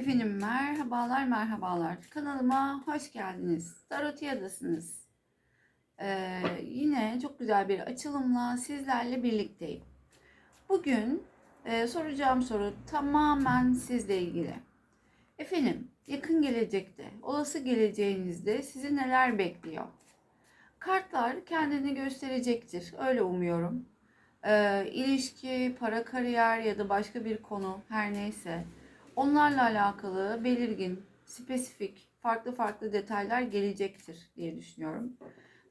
Efendim merhabalar merhabalar. Kanalıma hoş geldiniz. Tarotiyadasınız. Ee, yine çok güzel bir açılımla sizlerle birlikteyim. Bugün e, soracağım soru tamamen sizle ilgili. Efendim yakın gelecekte, olası geleceğinizde sizi neler bekliyor? Kartlar kendini gösterecektir. Öyle umuyorum. Ee, ilişki, para, kariyer ya da başka bir konu her neyse onlarla alakalı belirgin, spesifik, farklı farklı detaylar gelecektir diye düşünüyorum.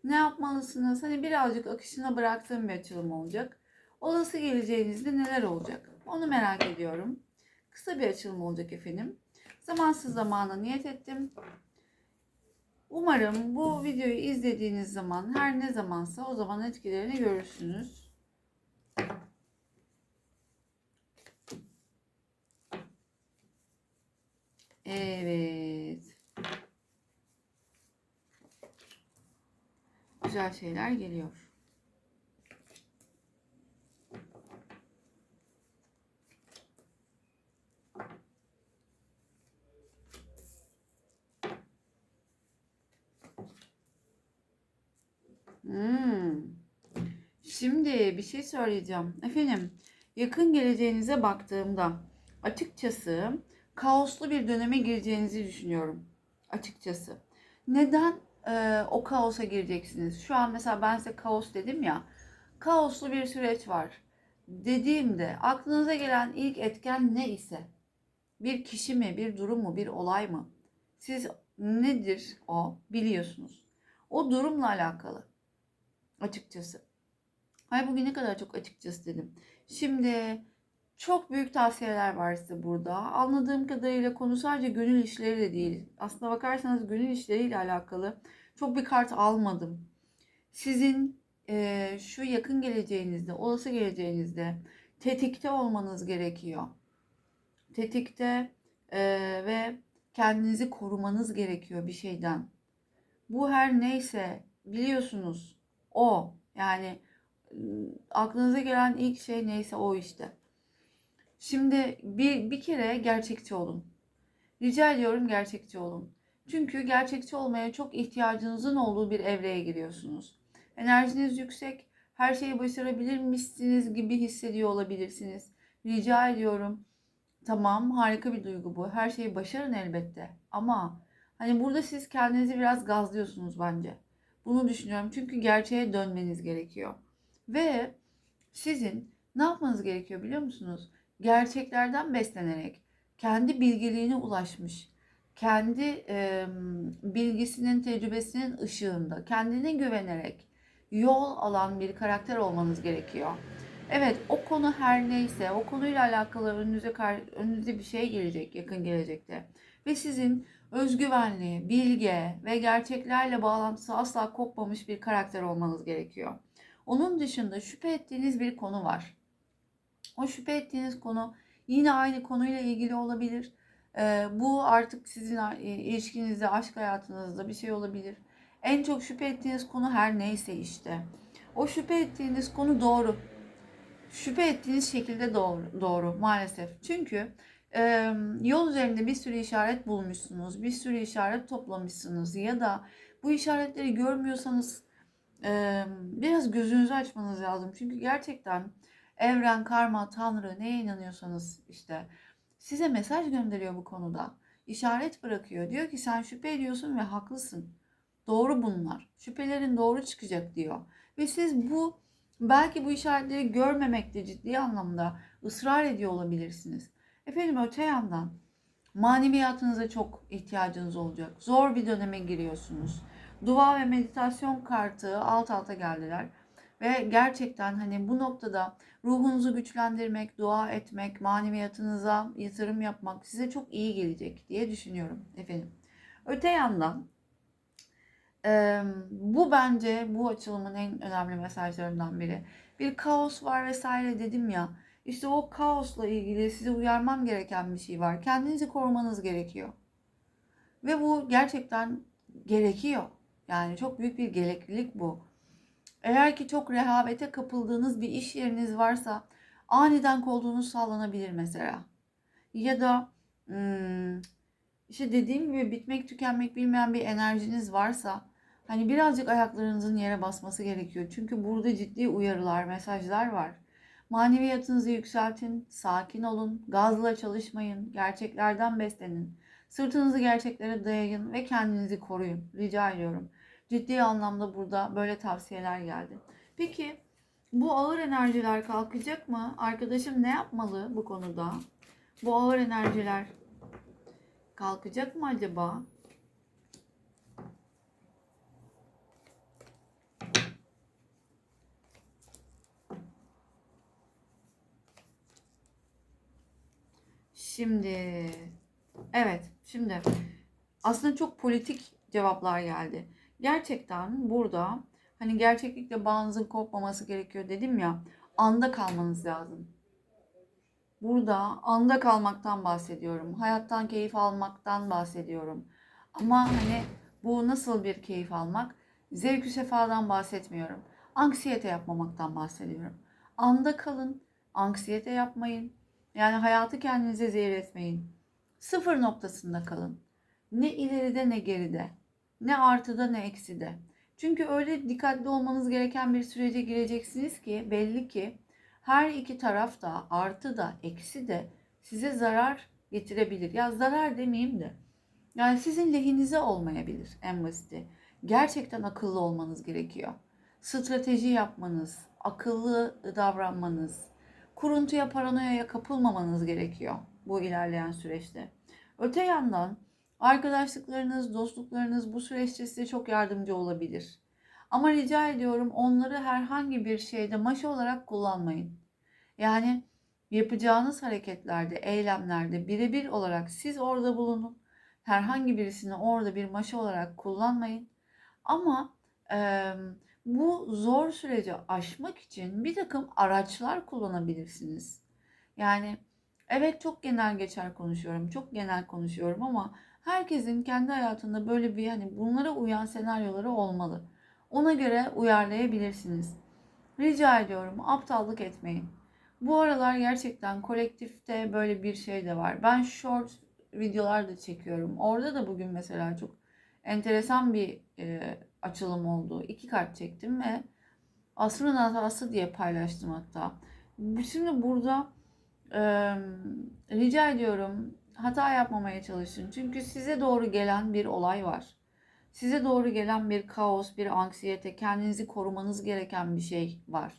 Ne yapmalısınız? Hani birazcık akışına bıraktığım bir açılım olacak. Olası geleceğinizde neler olacak? Onu merak ediyorum. Kısa bir açılım olacak efendim. Zamansız zamana niyet ettim. Umarım bu videoyu izlediğiniz zaman her ne zamansa o zaman etkilerini görürsünüz. Evet. Güzel şeyler geliyor. Hmm. Şimdi bir şey söyleyeceğim. Efendim, yakın geleceğinize baktığımda açıkçası kaoslu bir döneme gireceğinizi düşünüyorum. Açıkçası. Neden e, o kaosa gireceksiniz? Şu an mesela ben size kaos dedim ya. Kaoslu bir süreç var. Dediğimde aklınıza gelen ilk etken ne ise bir kişi mi, bir durum mu, bir olay mı? Siz nedir o biliyorsunuz. O durumla alakalı açıkçası. Ay bugün ne kadar çok açıkçası dedim. Şimdi çok büyük tavsiyeler var size burada. Anladığım kadarıyla konu sadece gönül işleri de değil. Aslına bakarsanız gönül işleriyle alakalı çok bir kart almadım. Sizin e, şu yakın geleceğinizde, olası geleceğinizde tetikte olmanız gerekiyor. Tetikte e, ve kendinizi korumanız gerekiyor bir şeyden. Bu her neyse biliyorsunuz o yani aklınıza gelen ilk şey neyse o işte. Şimdi bir, bir kere gerçekçi olun. Rica ediyorum gerçekçi olun. Çünkü gerçekçi olmaya çok ihtiyacınızın olduğu bir evreye giriyorsunuz. Enerjiniz yüksek, her şeyi başarabilirmişsiniz gibi hissediyor olabilirsiniz. Rica ediyorum. Tamam, harika bir duygu bu. Her şeyi başarın elbette. Ama hani burada siz kendinizi biraz gazlıyorsunuz bence. Bunu düşünüyorum. Çünkü gerçeğe dönmeniz gerekiyor. Ve sizin ne yapmanız gerekiyor biliyor musunuz? Gerçeklerden beslenerek kendi bilgiliğine ulaşmış, kendi e, bilgisinin, tecrübesinin ışığında, kendine güvenerek yol alan bir karakter olmanız gerekiyor. Evet, o konu her neyse, o konuyla alakalı önünüze önünüze bir şey gelecek yakın gelecekte. Ve sizin özgüvenli, bilge ve gerçeklerle bağlantısı asla kopmamış bir karakter olmanız gerekiyor. Onun dışında şüphe ettiğiniz bir konu var. O şüphe ettiğiniz konu yine aynı konuyla ilgili olabilir. Ee, bu artık sizin ilişkinizde, aşk hayatınızda bir şey olabilir. En çok şüphe ettiğiniz konu her neyse işte. O şüphe ettiğiniz konu doğru. Şüphe ettiğiniz şekilde doğru, doğru maalesef. Çünkü e, yol üzerinde bir sürü işaret bulmuşsunuz, bir sürü işaret toplamışsınız ya da bu işaretleri görmüyorsanız e, biraz gözünüzü açmanız lazım. Çünkü gerçekten evren, karma, tanrı neye inanıyorsanız işte size mesaj gönderiyor bu konuda. İşaret bırakıyor. Diyor ki sen şüphe ediyorsun ve haklısın. Doğru bunlar. Şüphelerin doğru çıkacak diyor. Ve siz bu belki bu işaretleri görmemekte ciddi anlamda ısrar ediyor olabilirsiniz. Efendim öte yandan maneviyatınıza çok ihtiyacınız olacak. Zor bir döneme giriyorsunuz. Dua ve meditasyon kartı alt alta geldiler. Ve gerçekten hani bu noktada ruhunuzu güçlendirmek, dua etmek, maneviyatınıza yatırım yapmak size çok iyi gelecek diye düşünüyorum efendim. Öte yandan bu bence bu açılımın en önemli mesajlarından biri. Bir kaos var vesaire dedim ya. İşte o kaosla ilgili size uyarmam gereken bir şey var. Kendinizi korumanız gerekiyor. Ve bu gerçekten gerekiyor. Yani çok büyük bir gereklilik bu. Eğer ki çok rehavete kapıldığınız bir iş yeriniz varsa aniden kovduğunuz sağlanabilir mesela. Ya da Hmm, işte dediğim gibi bitmek tükenmek bilmeyen bir enerjiniz varsa hani birazcık ayaklarınızın yere basması gerekiyor. Çünkü burada ciddi uyarılar, mesajlar var. Maneviyatınızı yükseltin, sakin olun, gazla çalışmayın, gerçeklerden beslenin. Sırtınızı gerçeklere dayayın ve kendinizi koruyun. Rica ediyorum. Ciddi anlamda burada böyle tavsiyeler geldi. Peki bu ağır enerjiler kalkacak mı? Arkadaşım ne yapmalı bu konuda? Bu ağır enerjiler kalkacak mı acaba? Şimdi evet şimdi aslında çok politik cevaplar geldi. Gerçekten burada hani gerçeklikle bağınızın kopmaması gerekiyor dedim ya anda kalmanız lazım. Burada anda kalmaktan bahsediyorum. Hayattan keyif almaktan bahsediyorum. Ama hani bu nasıl bir keyif almak? Zevkü sefadan bahsetmiyorum. Anksiyete yapmamaktan bahsediyorum. Anda kalın, anksiyete yapmayın. Yani hayatı kendinize zehir etmeyin. Sıfır noktasında kalın. Ne ileride ne geride. Ne artıda ne ekside. Çünkü öyle dikkatli olmanız gereken bir sürece gireceksiniz ki belli ki her iki taraf da artı da eksi de size zarar getirebilir. Ya zarar demeyeyim de. Yani sizin lehinize olmayabilir en basiti. Gerçekten akıllı olmanız gerekiyor. Strateji yapmanız, akıllı davranmanız, kuruntuya, paranoyaya kapılmamanız gerekiyor bu ilerleyen süreçte. Öte yandan arkadaşlıklarınız, dostluklarınız bu süreçte size çok yardımcı olabilir. Ama rica ediyorum onları herhangi bir şeyde maşa olarak kullanmayın. Yani yapacağınız hareketlerde, eylemlerde birebir olarak siz orada bulunun. Herhangi birisini orada bir maşa olarak kullanmayın. Ama e, bu zor süreci aşmak için bir takım araçlar kullanabilirsiniz. Yani evet çok genel geçer konuşuyorum, çok genel konuşuyorum ama herkesin kendi hayatında böyle bir hani bunlara uyan senaryoları olmalı. Ona göre uyarlayabilirsiniz. Rica ediyorum aptallık etmeyin. Bu aralar gerçekten kolektifte böyle bir şey de var. Ben short videolar da çekiyorum. Orada da bugün mesela çok enteresan bir e, açılım oldu. İki kart çektim ve asrın hatası diye paylaştım hatta. Şimdi burada e, rica ediyorum hata yapmamaya çalışın. Çünkü size doğru gelen bir olay var. Size doğru gelen bir kaos, bir anksiyete, kendinizi korumanız gereken bir şey var.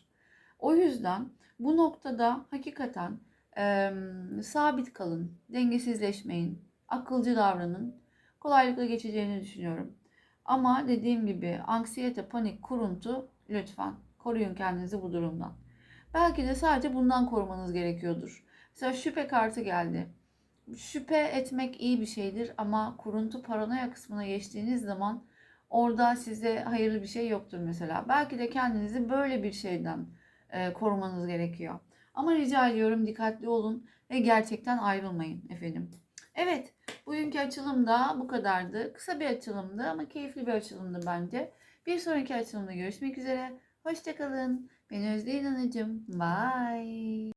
O yüzden bu noktada hakikaten e, sabit kalın, dengesizleşmeyin, akılcı davranın. Kolaylıkla geçeceğini düşünüyorum. Ama dediğim gibi anksiyete, panik, kuruntu lütfen koruyun kendinizi bu durumdan. Belki de sadece bundan korumanız gerekiyordur. Mesela şüphe kartı geldi. Şüphe etmek iyi bir şeydir ama kuruntu paranoya kısmına geçtiğiniz zaman orada size hayırlı bir şey yoktur mesela. Belki de kendinizi böyle bir şeyden e, korumanız gerekiyor. Ama rica ediyorum dikkatli olun ve gerçekten ayrılmayın efendim. Evet, bugünkü açılım da bu kadardı. Kısa bir açılımdı ama keyifli bir açılımdı bence. Bir sonraki açılımda görüşmek üzere. Hoşçakalın. Ben Özde İnanıcım. Bye.